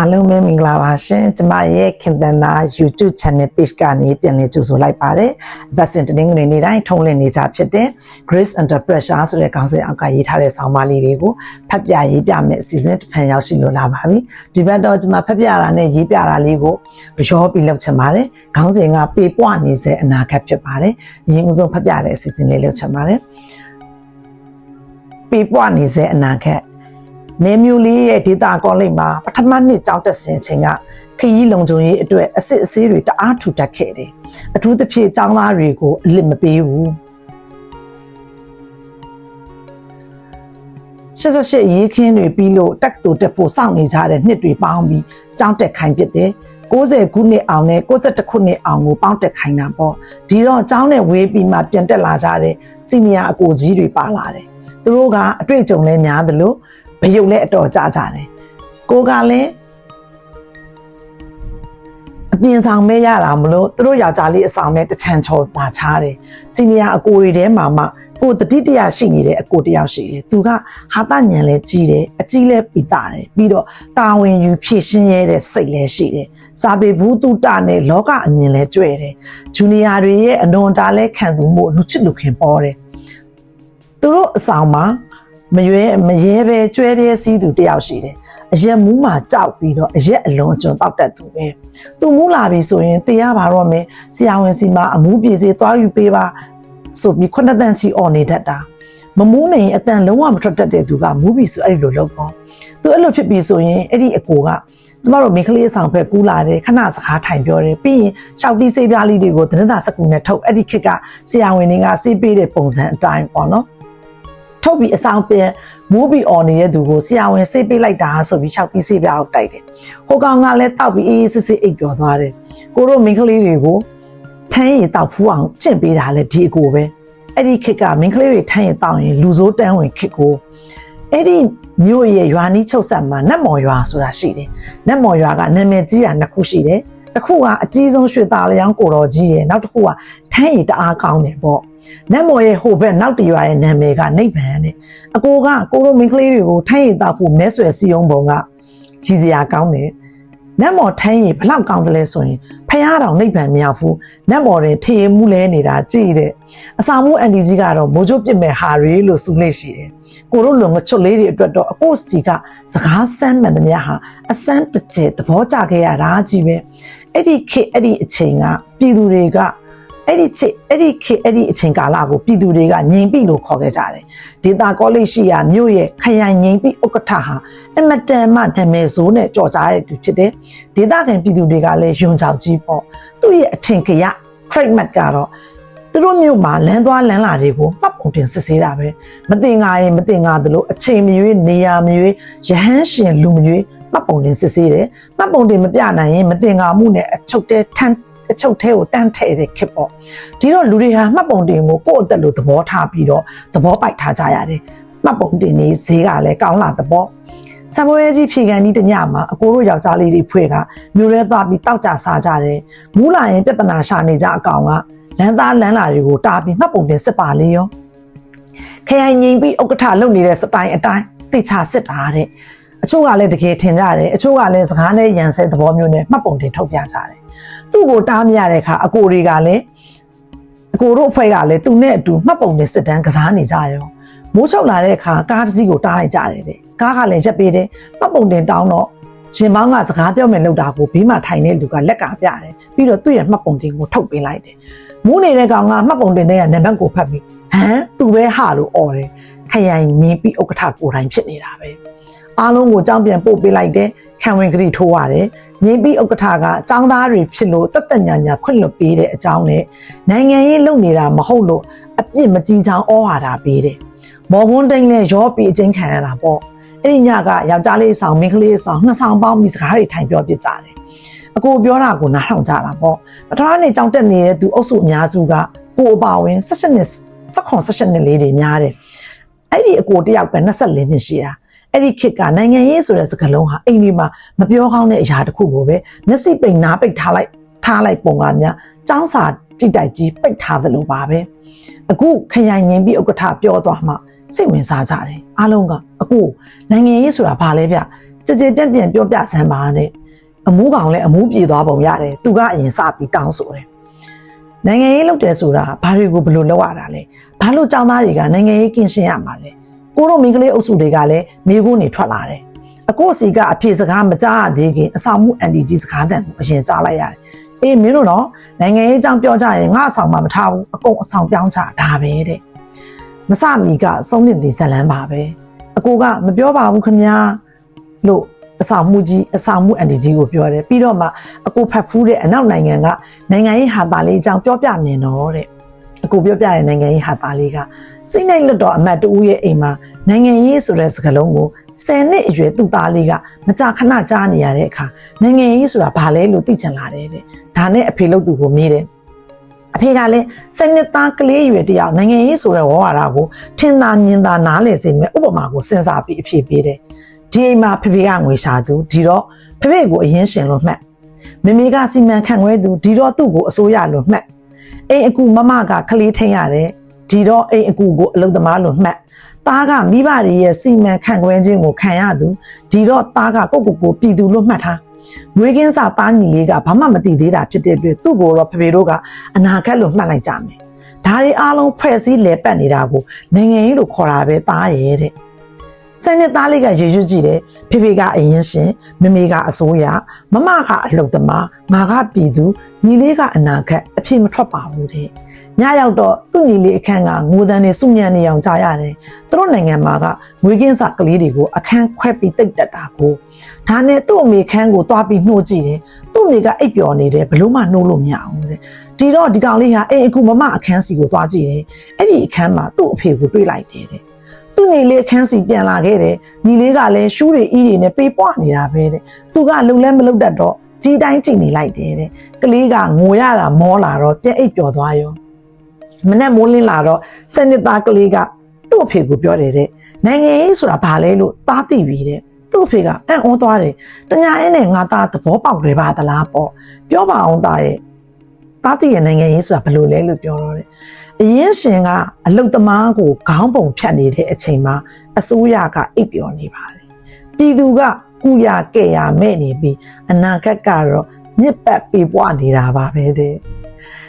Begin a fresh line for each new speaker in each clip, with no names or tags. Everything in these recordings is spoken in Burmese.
အားလုံးပဲမင်္ဂလာပါရှင်ကျမရဲ့ခင်သနာ YouTube channel page ကနေပြန်လည်ကြိုဆိုလိုက်ပါတယ်ဘတ်စင်တနင်္ဂနွေနေ့တိုင်းထုံးလင်းနေကြဖြစ်တဲ့ Grace Under Pressure ဆိုတဲ့ခေါင်းစဉ်အောက်ကရေးထားတဲ့ဆောင်းပါးလေးတွေကိုဖတ်ပြရေးပြမယ်အစီအစဉ်တစ်ဖန်ရောက်ရှိလို့လာပါပြီဒီဘက်တော့ကျမဖတ်ပြတာနဲ့ရေးပြတာလေးကိုရောပြီးလုပ်ချင်ပါတယ်ခေါင်းစဉ်ကပေပွားနေစေအနာဂတ်ဖြစ်ပါတယ်အရင်ဦးဆုံးဖတ်ပြတဲ့အစီအစဉ်လေးလုပ်ချင်ပါတယ်ပေပွားနေစေအနာဂတ် နေမျိုးလေးရဲ့ဒေတာကောလိပ်မှာပထမနှစ်ကျောင်းတက်စဉ်ချိန်ကခရီးလုံခြုံရေးအတွက်အစစ်အဆေးတွေတအားထူတက်ခဲ့တယ်။အထူးသဖြင့်ကျောင်းသားတွေကိုအလစ်မပေးဘူး။88ရေးခင်းတွေပြီးလို့တက္ကသိုလ်တက်ဖို့စောင့်နေကြတဲ့နှစ်တွေပေါင်းပြီးကျောင်းတက်ခိုင်းဖြစ်တယ်။60ခုနှစ်အောင်နဲ့62ခုနှစ်အောင်ကိုပေါင်းတက်ခိုင်းတာပေါ့ဒီတော့ကျောင်းနဲ့ဝေးပြီးမှပြန်တက်လာကြတဲ့စီနီယာအကိုကြီးတွေပါလာတယ်သူတို့ကအတွေ့အကြုံလည်းများသလို ဘယုတ်လည်းအတော်ကြကြတယ်ကိုကလည်းအပြင်ဆောင်မဲရတာမလို့သူတို့ယောက်ျားလေးအဆောင်နဲ့တချန်ချော်ပါချားတယ်စီနီယာအကိုတွေထဲမှာမှကိုတတိတရရှိနေတဲ့အကိုတယောက်ရှိတယ်သူကဟာတညံလဲကြီးတယ်အကြီးလဲပီတာတယ်ပြီးတော့တာဝန်ယူဖြည့်ရှင်းရတဲ့စိတ်လဲရှိတယ်စာပေဘူးတုတနဲ့လောကအမြင်လဲကျွဲ့တယ်ဂျူနီယာတွေရဲ့အနွန်တာလဲခံသူမှုလူချစ်လူခင်ပေါ်တယ်သူတို့အဆောင်မှာ မရွဲမရဲပဲကျွဲပြဲစည်းသူတယောက်ရှိတယ်အရက်မူးမှာကြောက်ပြီးတော့အရက်အလွန်အကျွံတောက်တတ်သူပဲသူမူးလာပြီဆိုရင်တရားပါတော့မယ်ဆရာဝန်စီမှာအမူးပြေစေသွားယူပေးပါဆိုပြီးခုနှစ်တန်းချီអော်နေတတ်တာမမူးနေရင်အတန်လုံးဝမထွက်တတ်တဲ့သူကမူးပြီဆိုအဲ့ဒီလိုလုပ်ပေါ့သူအဲ့လိုဖြစ်ပြီဆိုရင်အဲ့ဒီအကိုကကျမတို့မိန်းကလေးဆောင်ဖက်ကူးလာတယ်ခဏစကားထိုင်ပြောတယ်ပြီးရင်ရှောက်သီးဆေးပြားလေးတွေကိုသတင်းစာစကူနဲ့ထုတ်အဲ့ဒီခေတ်ကဆရာဝန်တွေကဆေးပေးတဲ့ပုံစံအတိုင်းပေါ့နော် ထုတ်ပြီးအဆောင်ပြန်မူးပြီးអော်နေတဲ့သူကိုဆရာဝန်ဆေးပေးလိုက်တာဆိုပြီးရှောက်သီးဆေးပြားကိုတိုက်တယ်ဟိုကောင်ကလည်းတောက်ပြီးအေးအေးဆေးဆေးအိပ်ပျော်သွားတယ်ကိုတို့မိန်းကလေးတွေကိုထမ်းရည်တောက်ဖူးအောင်ကျင့်ပေးတာလည်းဒီအကိုပဲအဲ့ဒီခေတ်ကမိန်းကလေးတွေထမ်းရည်တောက်ရင်လူဆိုးတန်းဝင်ခေတ်ကိုအဲ့ဒီမြို့ရဲ့ရွာနီးချုပ်ဆက်မှာနတ်မော်ရွာဆိုတာရှိတယ်နတ်မော်ရွာကနာမည်ကြီးတာနှစ်ခုရှိတယ် တစ်ခုကအကြီးဆုံးရွှေသားလျောင်းကိုတော်ကြီးရဲ့နောက်တစ်ခုကထမ်းရည်တအားကောင်းတယ်ပေါ့နတ်မော်ရဲ့ဟိုဘက်နောက်တရွာရဲ့နာမည်ကနိဗ္ဗာန်တဲ့အကိုကကိုတို့မင်းကလေးတွေကိုထမ်းရည်တောက်ဖို့မဲဆွယ်စီယုံပုံကရည်စရာကောင်းတယ်နတ်မော်ထမ်းရည်ဘလောက်ကောင်းတယ်လဲဆိုရင်ဖះတော်နိဗ္ဗာန်မြောက်ဘူးနတ်မော်တွေထေရမှုလဲနေတာကြည့်တဲ့အစာမှုအန်တီကြီးကတော့မိုးချိုးပြစ်မဲ့ဟာရီလို့စုလေးရှိတယ်ကိုတို့လုံငချွတ်လေးတွေအတွက်တော့အကိုစီကစကားဆမ်းမှန်သမျှဟာအစမ်းတစ်ချက်သဘောကျခဲ့ရတာကြီးပဲ အဲ့ဒီခေတ်အဲ့ဒီအချိန်ကပြည်သူတွေကအဲ့ဒီချစ်အဲ့ဒီခေတ်အဲ့ဒီအချိန်ကာလကိုပြည်သူတွေကငြိမ်ပြီလို့ခေါ်ခဲ့ကြတယ်ဒေတာကောလိပ်ရှိရာမြို့ရဲ့ခရိုင်ငြိမ်ပြီဥက္ကဋ္ဌဟာအမတန်မှနာမည်ဆိုးနဲ့ကြော်ကြားတဲ့သူဖြစ်တယ်ဒေတာခံပြည်သူတွေကလည်းယွန်ချောက်ကြီးပေါ့သူ့ရဲ့အထင်ကရ trademark ကတော့သူတို့မျိုးမှာလမ်းသွားလမ်းလာတွေကိုမှတ်ပုံတင်စစ်ဆေးတာပဲမတင်ငါရင်မတင်ငါသလိုအချိန်မရွေးနေရာမရွေးရဟန်းရှင်လူမရွေး မှတ်ပုံတင်စစ်ဆေးတယ်မှတ်ပုံတင်မပြနိုင်ရင်မတင်ငါမှုနဲ့အချုပ်တဲထန်းအချုပ်ထဲကိုတန်းထည့်တဲ့ခစ်ပေါ့ဒီတော့လူတွေဟာမှတ်ပုံတင်ကိုကိုယ့်အသက်လိုသဘောထားပြီးတော့သဘောပိုက်ထားကြရတယ်မှတ်ပုံတင်နေဈေးကလည်းကောင်းလာသဘောဆံပွဲကြီးဖြေကန်ဒီတညမှာအကိုတို့ယောက်ျားလေးတွေဖွေကမြို့ရဲသွားပြီးတောက်ကြစားကြတယ်မူးလာရင်ပြဿနာရှာနေကြအကောင်ကလမ်းသားလမ်းလာတွေကိုတာပြီးမှတ်ပုံတင်စစ်ပါလေရောခရိုင်ငိမ့်ပြီးဥက္ကဋ္ဌလုပ်နေတဲ့စတိုင်အတိုင်းသိချစစ်တာတဲ့ အချို့ကလည်းတကယ်ထင်ကြတယ်အချို့ကလည်းစကားနဲ့ရန်ဆဲသဘောမျိုးနဲ့မှတ်ပုံတင်ထုတ်ပြကြတယ်သူ့ကိုတားမရတဲ့အခါအကိုတွေကလည်းအကိုတို့အဖွဲ့ကလည်းသူနဲ့အတူမှတ်ပုံတင်စစ်တမ်းကစားနေကြရောမိုးချုပ်လာတဲ့အခါကားတစ်စီးကိုတားလိုက်ကြတယ်တဲ့ကားကလည်းရက်ပေးတယ်မှတ်ပုံတင်တောင်းတော့ရှင်မောင်းကစကားပြောမယ်လို့တာကိုဘေးမှာထိုင်နေလူကလက်ကပြတယ်ပြီးတော့သူ့ရဲ့မှတ်ပုံတင်ကိုထုတ်ပေးလိုက်တယ်မူးနေတဲ့ကောင်ကမှတ်ပုံတင်တဲ့ကနံပါတ်ကိုဖတ်ပြီးဟမ်သူပဲဟာလို့អော်တယ်ခရိုင်ငင်းပြီးဥက္ကဋ္ဌကိုယ်တိုင်ဖြစ်နေတာပဲ အားလုံးကိုကြောင်းပြန်ပို့ပေးလိုက်တယ်ခံဝင်ကတိထိုးရတယ်ငင်းပြီးဥက္ကဋ္ဌကចောင်းသားတွေဖြစ်လို့တက်တက်ညာညာခွင့်လွှတ်ပေးတဲ့အကြောင်းနဲ့နိုင်ငံရေးလုပ်နေတာမဟုတ်လို့အပြစ်မကြီးချောင်းဩဝါဒပေးတယ်မော်ဘွန်းတိန်နဲ့ရောပြီးအချင်းခံရတာပေါ့အဲ့ဒီညကယောက်ျားလေးဆောင်မိန်းကလေးဆောင်နှစ်ဆောင်ပေါင်းပြီးစကားတွေထိုင်ပြောပြကြတယ်အကိုပြောတာကိုနားထောင်ကြတာပေါ့ပထမနေ့ကြောင်းတက်နေတဲ့သူအုပ်စုအများစုကကိုအပါဝင်16နှစ်16 16နှစ်လေးတွေများတယ်အဲ့ဒီအကိုတယောက်ပဲ24နှစ်ရှိတာ အဲ့ဒီခေတ်ကနိုင်ငံရေးဆိုတဲ့စကားလုံးဟာအိမ်ဒီမှာမပြောကောင်းတဲ့အရာတစ်ခုကိုပဲမျက်စိပိတ်နားပိတ်ထားလိုက်ထားလိုက်ပုံကများចောင်းစာတိတိုက်ကြီးပိတ်ထားသလိုပါပဲအခုခရိုင်ငင်းပြီးဥက္ကဋ္ဌပြောသွားမှစိတ်ဝင်စားကြတယ်အားလုံးကအကိုနိုင်ငံရေးဆိုတာဘာလဲဗျကြကြပြန့်ပြန့်ပြောပြစမ်းပါနဲ့အမူးကောင်လည်းအမူးပြေသွားပုံရတယ်သူကအရင်စပြီးတောင်းဆိုတယ်နိုင်ငံရေးလုပ်တယ်ဆိုတာဘာတွေကိုဘယ်လိုလုပ်ရတာလဲဘာလို့ចောင်းသားတွေကနိုင်ငံရေးကင်းရှင်းရမှာလဲ ကိုတို့မိန်းကလေးအုပ်စုတွေကလည်းမိခိုးနေထွက်လာတယ်အကိုစီကအဖေစကားမကြားရသေးခင်အဆောင်မှုအန်တီဂျီစကားတန်ကိုအရင်ကြားလိုက်ရတယ်အေးမင်းတို့တော့နိုင်ငံရေးအကြောင်းပြောကြရင်ငါအဆောင်မှမထားဘူးအကုန်အဆောင်ပြောင်းကြဒါပဲတဲ့မစမီကစုံးမြင့်တင်ဇလန်းပါပဲအကိုကမပြောပါဘူးခမညာလို့အဆောင်မှုကြီးအဆောင်မှုအန်တီကြီးကိုပြောတယ်ပြီးတော့မှအကိုဖတ်ဖူးတဲ့အနောက်နိုင်ငံကနိုင်ငံရေးဟာတာလေးအကြောင်းပြောပြမြင်တော့တဲ့အ ကိုပြောပြတဲ့နိုင်ငံရေးဟာတာလေးကစိတ်နှိပ်လွတ်တော်အမတ်တူရဲ့အိမ်မှာနိုင်ငံရေးဆိုတဲ့စကားလုံးကို10နှစ်အရွယ်သူ့သားလေးကမကြာခဏကြားနေရတဲ့အခါနိုင်ငံရေးဆိုတာဘာလဲလို့သိချင်လာတယ်တဲ့ဒါနဲ့အဖေလို့သူကိုမေးတယ်အဖေကလည်းစနစ်သားကလေးရွယ်တယောက်နိုင်ငံရေးဆိုတဲ့ဝါဝါဒကိုထင်သာမြင်သာနားလည်စေမယ့်ဥပမာကိုစဉ်းစားပြီးအဖြေပေးတယ်ဒီအိမ်မှာဖေဖေကငွေရှာသူဒီတော့ဖေဖေကိုအရင်ရှင်လို့မှတ်မမေကစီမံခန့်ခွဲသူဒီတော့သူ့ကိုအစိုးရလို့မှတ် အိမ်အကူမမကကလေးထိန်ရတယ်ဒီတော့အိမ်အကူကိုအလုပ်သမားလို့မှတ်သားကမိဘတွေရဲ့စီမံခန့်ခွဲခြင်းကိုခံရသူဒီတော့သားကကိုယ့်ကိုယ်ကိုပြည်သူလို့မှတ်ထားမွေးကင်းစာသားညီလေးကဘာမှမသိသေးတာဖြစ်တဲ့အတွက်သူ့ကိုတော့ဖေဖေတို့ကအနာဂတ်လို့မှတ်လိုက်ကြမယ်ဒါတွေအားလုံးဖွဲ့စည်းလဲပတ်နေတာကိုနိုင်ငံရေးလို့ခေါ်တာပဲသားရဲ့တဲ့ စနေသားလေးကရေရွတ်ကြည့်တယ်ဖေဖေကအရင်ရှင်မမေကအစိုးရမမကအလှုပ်သမားငါကပြည်သူညီလေးကအနာဂတ်အဖြစ်မထွက်ပါဘူးတဲ့ညရောက်တော့သူ့ညီလေးအခန်းကငိုတန်းနေစုညံနေအောင်ကြားရတယ်သူတို့နိုင်ငံမှာကငွေကင်းစာကလေးတွေကိုအခန်းခွဲပြီးတိတ်တက်တာကိုဒါနဲ့သူ့အမေခန်းကိုသွားပြီးနှိုးကြည့်တယ်သူ့အမေကအိပ်ပျော်နေတယ်ဘလို့မှနှိုးလို့မရဘူးတဲ့ဒီတော့ဒီကောင်လေးဟာအိမ်အခုမမအခန်းစီကိုသွားကြည့်တယ်အဲ့ဒီအခန်းမှာသူ့အဖေကိုတွေ့လိုက်တယ်တဲ့ သူ့ညီလေးအခန်းစီပြန်လာခဲ့တယ်ညီလေးကလည်းရှူးတွေအီးတွေနဲ့ပေးပွားနေတာပဲတဲ့သူကလုံလဲမလုံတတ်တော့ဒီတိုင်းကြည့်နေလိုက်တယ်တဲ့ကလေးကငိုရတာမောလာတော့ပြက်အိပ်ပျော်သွားရောမနဲ့မိုးလင်းလာတော့စနစ်သားကလေးကသူ့အဖေကိုပြောတယ်တဲ့နိုင်ငံရေးဆိုတာဘာလဲလို့သားသိပြီတဲ့သူ့အဖေကအံ့ဩသွားတယ်တညာအင်းနဲ့ငါသားသဘောပေါက်တယ်ပါသလားပေါ့ပြောပါအောင်သားရဲ့သားသိရဲ့နိုင်ငံရေးဆိုတာဘယ်လိုလဲလို့ပြောတော့တယ် အရင်ရှင်ကအလုတ်သမားကိုခေါင်းပုံဖြတ်နေတဲ့အချိန်မှာအစိုးရကအိပ်ပျော်နေပါတယ်ပြည်သူကကုရကဲ့ရမဲ့နေပြီးအနာဂတ်ကတော့မြစ်ပတ်ပြေပွားနေတာပါပဲတဲ့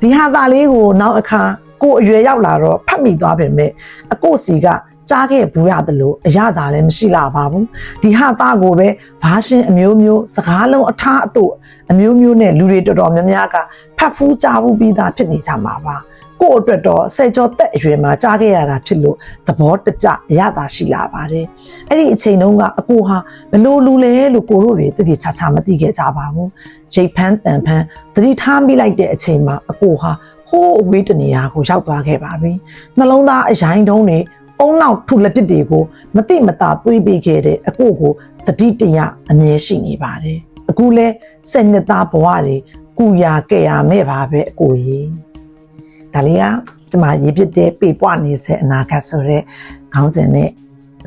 ဒီဟာသားလေးကိုနောက်အခါကိုအရွယ်ရောက်လာတော့ဖတ်မိသွားပေမဲ့အကိုစီကကြားခဲ့ဘူးရတယ်လို့အရသာလည်းမရှိလာပါဘူးဒီဟာသားကိုပဲဘာရှင်အမျိုးမျိုးစကားလုံးအထားအတုအမျိုးမျိုးနဲ့လူတွေတော်တော်များများကဖတ်ဖူးကြားဘူးပြီးသားဖြစ်နေကြမှာပါ ကို့အတွက်တော့ဆယ်ကျော်သက်အရွယ်မှာကြားခဲ့ရတာဖြစ်လို့သဘောတကျအရသာရှိလာပါတယ်အဲ့ဒီအချိန်တုန်းကအကိုဟာဘလို့လူလဲလို့ကိုတို့တွေတည်တည်ချာချာမသိခဲ့ကြပါဘူးရိတ်ဖန်းတန်ဖန်းသတိထားမိလိုက်တဲ့အချိန်မှာအကိုဟာဟိုးအဝေးတနေရာကိုရောက်သွားခဲ့ပါပြီနှလုံးသားအရင်တုံးတွေအုံနောက်ထုလက်ပစ်တွေကိုမတိမတာတွေးပေးခဲ့တဲ့အကိုကိုတတိတရအမြဲရှိနေပါတယ်အခုလဲစက်နှစ်သားဘဝတွေကုရာကဲ့ရမဲ့ပါပဲအကိုကြီး ဒါလေးကကျမရေးဖြစ်တဲ့ပေပွားနေတဲ့အနာဂတ်ဆိုတဲ့ခေါင်းစဉ်နဲ့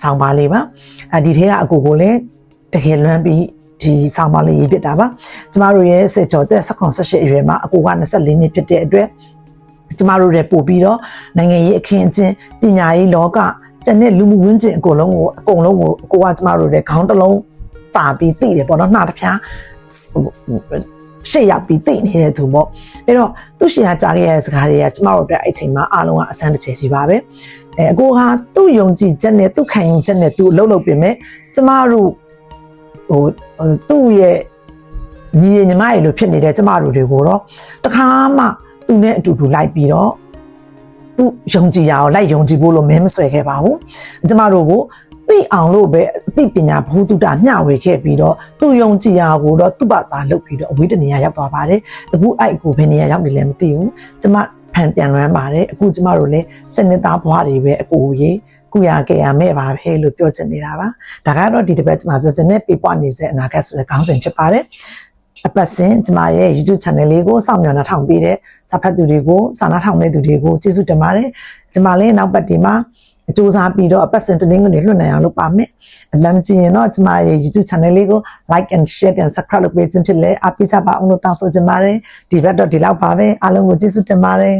ဆောင်းပါလေးပါအဲဒီထဲကအကိုကိုလည်းတကယ်လွမ်းပြီးဒီဆောင်းပါလေးရေးဖြစ်တာပါကျမတို့ရဲ့စေကျော်သက်16 18အရွယ်မှာအကိုက24နှစ်ဖြစ်တဲ့အတွက်ကျမတို့တွေပို့ပြီးတော့နိုင်ငံရေးအခင်းအကျင်းပညာရေးလောကကျန်တဲ့လူမှုဝန်းကျင်အကုန်လုံးကိုအကုန်လုံးကိုအကိုကကျမတို့တွေခေါင်းတစ်လုံးတာပြီးသိတယ်ပေါ့နော်နှာတစ်ပြား ရှေ့ရောက်ပြီးသိနေတဲ့သူပေါ့အဲ့တော့သူရှင်ကကြားခဲ့ရတဲ့စကားတွေကကျမတို့အတွက်အဲ့ချိန်မှာအားလုံးကအဆန်းတစ်ချက်ကြီးပါပဲအဲအကိုဟာသူ့ယုံကြည်ချက်နဲ့သူ့ခံယူချက်နဲ့သူအလုပ်လုပ်ပြင်မဲ့ကျမတို့ဟိုသူ့ရဲ့ညီရညီမရေလို့ဖြစ်နေတဲ့ကျမတို့တွေကိုတော့တခါမှသူနဲ့အတူတူလိုက်ပြီးတော့သူယုံကြည်ရအောင်လိုက်ယုံကြည်ဖို့လို့မင်းမဆွဲခဲ့ပါဘူးကျမတို့ကို သိအောင်လို့ပဲအသိပညာဘ ഹു တုတမျှဝေခဲ့ပြီးတော့သူယုံကြည်ရာကိုတော့သူ့ဘာသာလုပ်ပြီးတော့အဝေးတနေရာရောက်သွားပါတယ်အခုအဲ့ကိုဘယ်နေရာရောက်နေလဲမသိဘူးကျမဖန်ပြန်လွမ်းပါတယ်အခုကျမတို့လည်းစနစ်သားဘွားတွေပဲအကိုကြီးကုရကြရမဲ့ပါပဲလို့ပြောချင်နေတာပါဒါကတော့ဒီတစ်ပတ်ကျမပြောချင်တဲ့ပေပွားနေတဲ့အနာဂတ်ဆိုတဲ့ခေါင်းစဉ်ဖြစ်ပါတယ် အပတ်စဉ်ကျမရဲ့ YouTube channel လေးကိုစောင့်မျှော်နှထောင်ပေးတဲ့စာဖတ်သူတွေကိုစာနာထောင်တဲ့သူတွေကိုကျေးဇူးတင်ပါတယ်ကျမလည်းနောက်ပတ်ဒီမှာစူးစမ်းပြီးတော့အပတ်စဉ်တနင်္ဂနွေလွှတ်နိုင်အောင်လုပ်ပါမယ်အလမ်းကြည့်ရင်တော့ကျမရဲ့ YouTube channel လေးကို like and share and subscribe လုပ်ပေးခြင်းဖြစ်လဲအားပေးကြပါအောင်လို့တောင်းဆိုချင်ပါတယ်ဒီဘက်တော့ဒီလောက်ပါပဲအားလုံးကိုကျေးဇူးတင်ပါတယ်